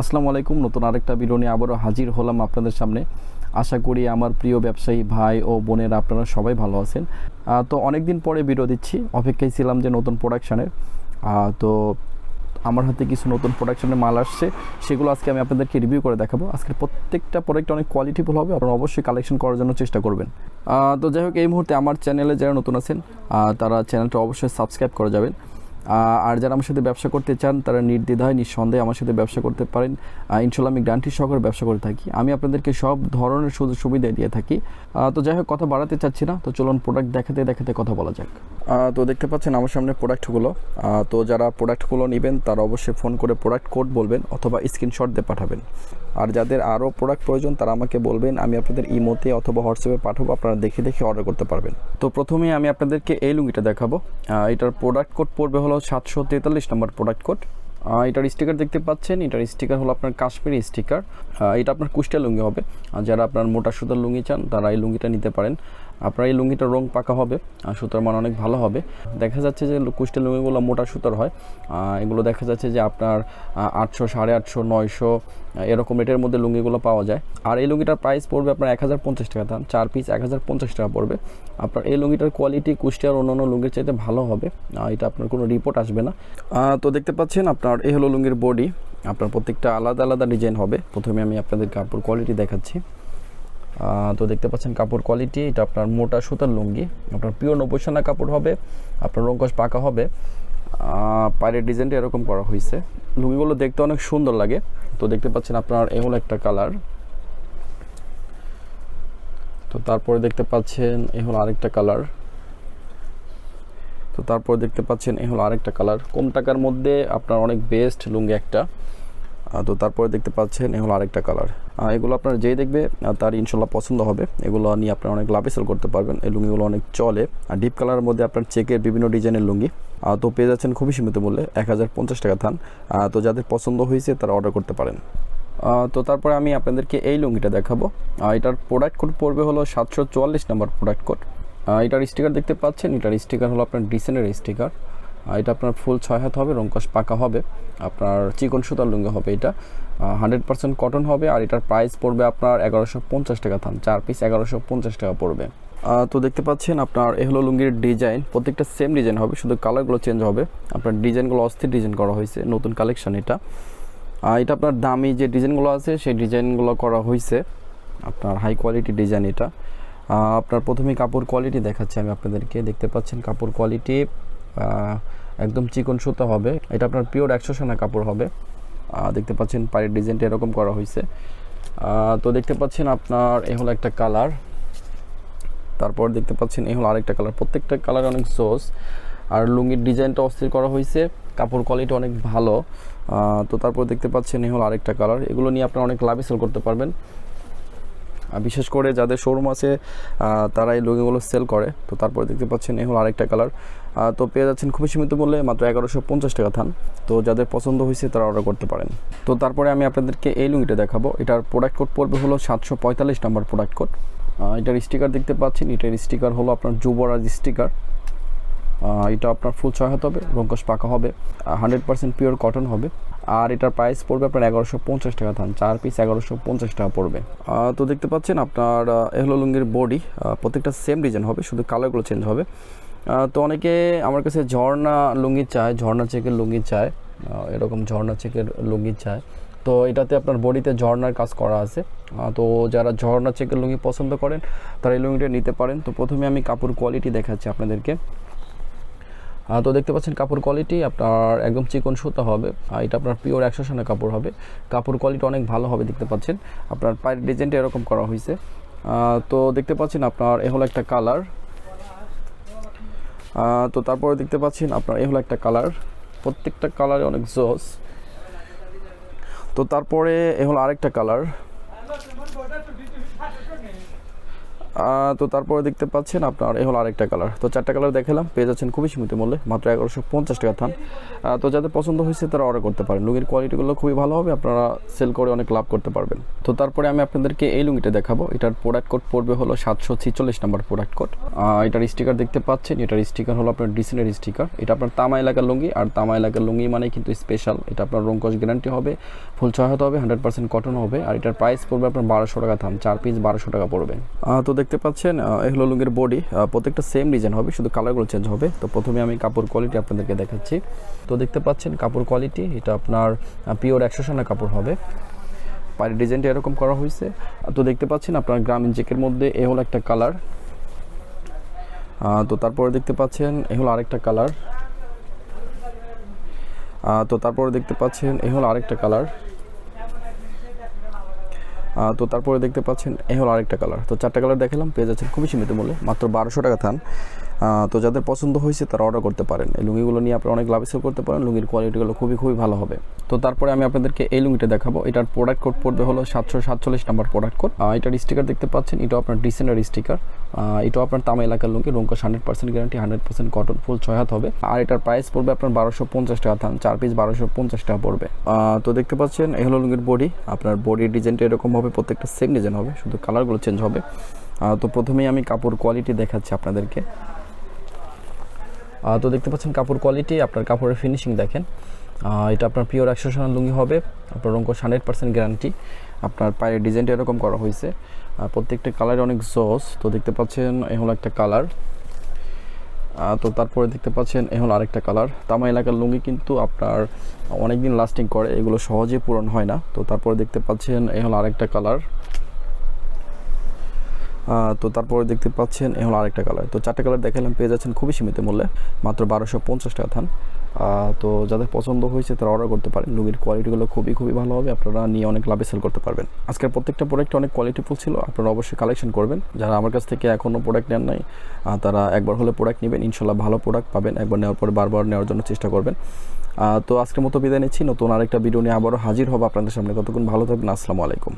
আসসালামু আলাইকুম। নতুন আরেকটা ভিডিও নিয়ে আবারও হাজির হলাম আপনাদের সামনে। আশা করি আমার প্রিয় ব্যবসায়ী ভাই ও বোনেরা আপনারা সবাই ভালো আছেন। তো অনেক দিন পরে ভিডিও দিচ্ছি। অপেক্ষায় ছিলাম যে নতুন প্রোডাকশানের তো আমার হাতে কিছু নতুন প্রোডাকশনের মাল আসছে। সেগুলো আজকে আমি আপনাদেরকে রিভিউ করে দেখাবো। আজকের প্রত্যেকটা প্রোডাক্ট অনেক কোয়ালিটিফুল হবে। আপনারা অবশ্যই কালেকশন করার জন্য চেষ্টা করবেন। তো যাই হোক, এই মুহূর্তে আমার চ্যানেলে যারা নতুন আছেন তারা চ্যানেলটা অবশ্যই সাবস্ক্রাইব করে যাবেন। আর যারা আমার সাথে ব্যবসা করতে চান, তারা নির্দ্বিধায়, নিঃসন্দেহে আমার সাথে ব্যবসা করতে পারেন। ইনশাল্লাহ আমি গ্যারান্টি সহকারে ব্যবসা করে থাকি। আমি আপনাদেরকে সব ধরনের সুযোগ সুবিধা দিয়ে থাকি। তো যাই হোক, কথা বাড়াতে চাচ্ছি না। তো চলুন প্রোডাক্ট দেখাতে দেখাতে কথা বলা যাক। তো দেখতে পাচ্ছেন আমার সামনে প্রোডাক্টগুলো তো যারা প্রোডাক্টগুলো নেবেন, তারা অবশ্যই ফোন করে প্রোডাক্ট কোড বলবেন অথবা স্ক্রিনশট দিয়ে পাঠাবেন। আর যাদের আরও প্রোডাক্ট প্রয়োজন, তারা আমাকে বলবেন, আমি আপনাদের ইমোতে অথবা হোয়াটসঅ্যাপে পাঠাবো, আপনারা দেখে দেখে অর্ডার করতে পারবেন। তো প্রথমে আমি আপনাদেরকে এই লুঙ্গিটা দেখাবো। এটার প্রোডাক্ট কোড পড়বে হলো সাতশো তেতাল্লিশ নম্বর প্রোডাক্ট কোড এটার স্টিকার দেখতে পাচ্ছেন। এটার স্টিকার হলো আপনার কাশ্মীরি স্টিকার এটা আপনার কুষ্টিয়া লুঙ্গি হবে। আর যারা আপনার মোটা সুতার লুঙ্গি চান, তারা এই লুঙ্গিটা নিতে পারেন। আপনার এই লুঙ্গিটার রং পাকা হবে সুতার মান অনেক ভালো হবে। দেখা যাচ্ছে যে কুষ্টিয়া লুঙ্গিগুলো মোটা সুতার হয়। এগুলো দেখা যাচ্ছে যে আপনার আটশো, সাড়ে আটশো, নয়শো এরকম রেটের মধ্যে লুঙ্গিগুলো পাওয়া যায়। আর এই লুঙ্গিটার প্রাইস পড়বে আপনার এক হাজার পঞ্চাশ টাকা। দাম চার পিস এক হাজার পঞ্চাশ টাকা পড়বে। আপনার এই লুঙ্গিটার কোয়ালিটি কুষ্টিয়ার অন্যান্য লুঙ্গির চাইতে ভালো হবে। এটা আপনার কোনো রিপোর্ট আসবে না। তো দেখতে পাচ্ছেন আপনার এই হলো লুঙ্গির বডি আপনার প্রত্যেকটা আলাদা আলাদা ডিজাইন হবে। প্রথমে আমি আপনাদের কাপড় কোয়ালিটি দেখাচ্ছি। তো দেখতে পাচ্ছেন কাপড় কোয়ালিটি এটা আপনার মোটা সুতার লুঙ্গি। আপনার পিওর নব্বইশানা কাপড় হবে, আপনার রঙ্কশ পাকা হবে। পায়ের ডিজাইনটা এরকম করা হয়েছে লুঙ্গিগুলো দেখতে অনেক সুন্দর লাগে। তো দেখতে পাচ্ছেন আপনার এ একটা কালার তো তারপরে দেখতে পাচ্ছেন এ হলো আরেকটা কালার তো তারপরে দেখতে পাচ্ছেন এ হলো আরেকটা কালার কম টাকার মধ্যে আপনার অনেক বেস্ট লুঙ্গি একটা। তো তারপরে দেখতে পাচ্ছেন এ আরেকটা কালার এগুলো আপনার যেই দেখবে তার ইনশাল্লাহ পছন্দ হবে। এগুলো নিয়ে আপনার অনেক লাভে সেল করতে পারবেন। এই লুঙ্গিগুলো অনেক চলে। আর ডিপ কালারের মধ্যে আপনার চেকের বিভিন্ন ডিজাইনের লুঙ্গি। তো পেয়ে যাচ্ছেন খুবই সীমিত মূল্যে, এক হাজার পঞ্চাশ টাকা থান তো যাদের পছন্দ হয়েছে, তারা অর্ডার করতে পারেন। তো তারপরে আমি আপনাদেরকে এই লুঙ্গিটা দেখাবো। এটার প্রোডাক্ট কোড পড়বে হলো সাতশো চুয়াল্লিশ নম্বর প্রোডাক্ট কোড এটার স্টিকার দেখতে পাচ্ছেন। এটার স্টিকার হলো আপনার ডিসেনের স্টিকার এটা আপনার ফুল ছয় হাত হবে রঙ্কশ পাকা হবে, আপনার চিকন সুতার লুঙ্গি হবে এটা। হান্ড্রেড পার্সেন্ট কটন হবে আর এটার প্রাইস পড়বে আপনার এগারোশো পঞ্চাশ টাকা থান, চার পিস এগারোশো পঞ্চাশ টাকা পড়বে। তো দেখতে পাচ্ছেন আপনার এ হলো লুঙ্গির ডিজাইন প্রত্যেকটা সেম ডিজাইন হবে, শুধু কালারগুলো চেঞ্জ হবে। আপনার ডিজাইনগুলো অস্থির ডিজাইন করা হয়েছে, নতুন কালেকশন এটা। এটা আপনার দামি যে ডিজাইনগুলো আছে, সেই ডিজাইনগুলো করা হয়েছে। আপনার হাই কোয়ালিটি ডিজাইন এটা। আপনার প্রথমেই কাপড় কোয়ালিটি দেখাচ্ছি আমি আপনাদেরকে। দেখতে পাচ্ছেন কাপড় কোয়ালিটি একদম চিকন সুতা হবে। এটা আপনার পিওর একশো সোনা কাপড় হবে। দেখতে পাচ্ছেন পায়ের ডিজাইনটা এরকম করা হয়েছে তো দেখতে পাচ্ছেন আপনার এ হলো একটা কালার তারপর দেখতে পাচ্ছেন এ হলো আরেকটা কালার প্রত্যেকটা কালার অনেক জোস। আর লুঙ্গির ডিজাইনটা অস্থির করা হয়েছে কাপড় কোয়ালিটি অনেক ভালো। তো তারপর দেখতে পাচ্ছেন এ হলো আরেকটা কালার এগুলো নিয়ে আপনারা অনেক লাভে সেল করতে পারবেন। বিশেষ করে যাদের শোরুম আছে তারা এই লুঙ্গিগুলো সেল করে। তো তারপরে দেখতে পাচ্ছেন এই হলো আরেকটা কালার তো পেয়ে যাচ্ছেন খুবই সীমিত মূল্যে, মাত্র এগারোশো পঞ্চাশ টাকা থান। তো যাদের পছন্দ হয়েছে, তারা অর্ডার করতে পারেন। তো তারপরে আমি আপনাদেরকে এই লুঙ্গিটা দেখাবো। এটার প্রোডাক্ট কোড পড়বে হলো সাতশো পঁয়তাল্লিশ নম্বর প্রোডাক্ট কোড এটার স্টিকার দেখতে পাচ্ছেন। এটার স্টিকার হলো আপনার যুবরাজ স্টিকার এটা আপনার ফুল ছয় হাত হবে রঙ্কশ পাকা হবে। হান্ড্রেড পার্সেন্ট পিওর কটন হবে। আর এটার প্রাইস পড়বে আপনার এগারোশো পঞ্চাশ টাকা থান চার পিস এগারোশো পঞ্চাশ টাকা পড়বে। তো দেখতে পাচ্ছেন আপনার এহলো লুঙ্গির বডি প্রত্যেকটা সেম ডিজাইন হবে, শুধু কালারগুলো চেঞ্জ হবে। তো অনেকে আমার কাছে ঝর্ণা লুঙ্গি চায়, ঝর্ণা চেকের লুঙ্গি চায় এরকম ঝর্ণা চেকের লুঙ্গি চায়। তো এটাতে আপনার বডিতে ঝর্ণার কাজ করা আছে। তো যারা ঝর্ণা চেকের লুঙ্গি পছন্দ করেন, তারা এই লুঙ্গিটা নিতে পারেন। তো প্রথমে আমি কাপড় কোয়ালিটি দেখাচ্ছি আপনাদেরকে। তো দেখতে পাচ্ছেন কাপড় কোয়ালিটি আপনার একদম চিকন সুতা হবে। এটা আপনার পিওর একশো সানা কাপড় হবে। কাপড় কোয়ালিটি অনেক ভালো হবে দেখতে পাচ্ছেন। আপনার পায়ের ডিজাইনটা এরকম করা হয়েছে। তো দেখতে পাচ্ছেন আপনার এ হলো একটা কালার তো তারপরে দেখতে পাচ্ছেন আপনার এ হলো একটা কালার প্রত্যেকটা কালারে অনেক জোস তো তারপরে এ হলো আরেকটা কালার তো তারপরে দেখতে পাচ্ছেন আপনার, এ হলো আরেকটা কালার তো চারটা কালার দেখালাম, পেয়ে যাচ্ছেন খুবই সীমিত মূল্যে, মাত্র এগারোশো পঞ্চাশ টাকা থান। তো যাদের পছন্দ হয়েছে তারা অর্ডার করতে পারেন। লুঙ্গির কোয়ালিটিগুলো খুবই ভালো হবে, আপনারা সেল করে অনেক লাভ করতে পারবেন। তো তারপরে আমি আপনাদেরকে এই লুঙ্গিটা দেখাবো। এটার প্রোডাক্ট কোড পড়বে হলো সাতশো ছিচল্লিশ নাম্বার প্রোডাক্ট কোড এটার স্টিকার দেখতে পাচ্ছেন, এটার স্টিকার হলো আপনার ডিসেনের স্টিকার এটা আপনার তামা এলাকার লুঙ্গি, আর তামা এলাকার লুঙ্গি মানে কিন্তু স্পেশাল এটা আপনার রঙ্কশ গ্যারান্টি হবে ফুল সহায়তা হবে হান্ড্রেড পার্সেন্ট কটন হবে। আর এটার প্রাইস পড়বে আপনার বারোশো টাকা থাম চার পিস বারোশো টাকা পড়বে। তো দেখতে পাচ্ছেন হলো লুঙ্গির বডি প্রত্যেকটা সেম ডিজাইন হবে, শুধু কালারগুলো চেঞ্জ হবে। তো প্রথমে আমি কাপড় কোয়ালিটি আপনাদেরকে দেখাচ্ছি। তো দেখতে পাচ্ছেন কাপড় কোয়ালিটি এটা আপনার পিওর একশো সানা কাপড় হবে। পায়ের ডিজাইনটা এরকম করা হয়েছে। তো দেখতে পাচ্ছেন আপনার গ্রামীণ জেকের মধ্যে এ হলো একটা কালার তো তারপরে দেখতে পাচ্ছেন এ হলো আরেকটা কালার তো তারপরে দেখতে পাচ্ছেন এ হলো আরেকটা কালার তো তারপরে দেখতে পাচ্ছেন, এ হলো আরেকটা কালার তো চারটা কালার দেখালাম, পেয়ে যাচ্ছেন খুবই সীমিত মূল্যে, মাত্র বারোশো টাকা থান। তো যাদের পছন্দ হয়েছে তারা অর্ডার করতে পারেন। এই লুঙ্গিগুলো নিয়ে আপনারা অনেক লাভ সেল করতে পারেন, লুঙ্গির কোয়ালিটিগুলো খুবই খুবই ভালো হবে। তো তারপরে আমি আপনাদেরকে এই লুঙ্গিটা দেখাবো। এটার প্রোডাক্ট কোড পড়বে হলো সাতশো সাতচল্লিশ নাম্বার প্রোডাক্ট কোড এটার স্টিকার দেখতে পাচ্ছেন এটা আপনার ডিসেন্ডার স্টিকার এটাও আপনার তামা এলাকার lungi রঙ্কশ hundred percent guarantee hundred percent cotton full ছয় হাত হবে। আর এটার প্রাইস পড়বে আপনার বারোশো পঞ্চাশ টাকা থান চার পিস বারোশো পঞ্চাশ টাকা পড়বে। তো দেখতে পাচ্ছেন, এই হলো লুঙ্গির বডি আপনার বডির ডিজাইনটা এরকম হবে, প্রত্যেকটা সেম ডিজাইন হবে, শুধু কালারগুলো চেঞ্জ হবে। তো প্রথমেই আমি কাপড় কোয়ালিটি দেখাচ্ছি আপনাদেরকে। তো দেখতে পাচ্ছেন কাপড় কোয়ালিটি আপনার কাপড়ের ফিনিশিং দেখেন। এটা আপনার পিওর একশো সান লুঙ্গি হবে, আপনার রঙ্কশ হান্ড্রেড পার্সেন্ট গ্যারান্টি আপনার পায়ের ডিজাইনটা এরকম করা হয়েছে। প্রত্যেকটা কালার অনেক জস। তো দেখতে পাচ্ছেন এ হলো একটা কালার। তো তারপরে দেখতে পাচ্ছেন এ হলো আরেকটা কালার। তামা এলাকার লুঙ্গি কিন্তু আপনার অনেক দিন লাস্টিং করে, এগুলো সহজে পূরণ হয় না। তো তারপরে দেখতে পাচ্ছেন এ হলো আরেকটা কালার। তো তারপরে দেখতে পাচ্ছেন এ হলো আরেকটা কালার। তো চারটে কালার দেখালাম, পেয়ে যাচ্ছেন খুবই সীমিত মূল্যে, মাত্র বারোশো পঞ্চাশ টাকা থান। তো যাদের পছন্দ হয়েছে তারা অর্ডার করতে পারেন। লুঙ্গির কোয়ালিটিগুলো খুবই খুবই ভালো হবে। আপনারা নিয়ে অনেক লাভে সেল করতে পারবেন। আজকের প্রত্যেকটা প্রোডাক্ট অনেক কোয়ালিটিফুল ছিল। আপনারা অবশ্যই কালেকশন করবেন। যারা আমার কাছ থেকে এখনও প্রোডাক্ট নেন নাই তারা একবার হলে প্রোডাক্ট নেবেন। ইনশাল্লাহ ভালো প্রোডাক্ট পাবেন। একবার নেওয়ার পরে বারবার নেওয়ার জন্য চেষ্টা করবেন। তো আজকের মতো বিদায় নিচ্ছি। নতুন আরেকটা ভিডিও নিয়ে আবারও হাজির হব আপনাদের সামনে। ততক্ষণ ভালো থাকবেন। আসসালামু আলাইকুম।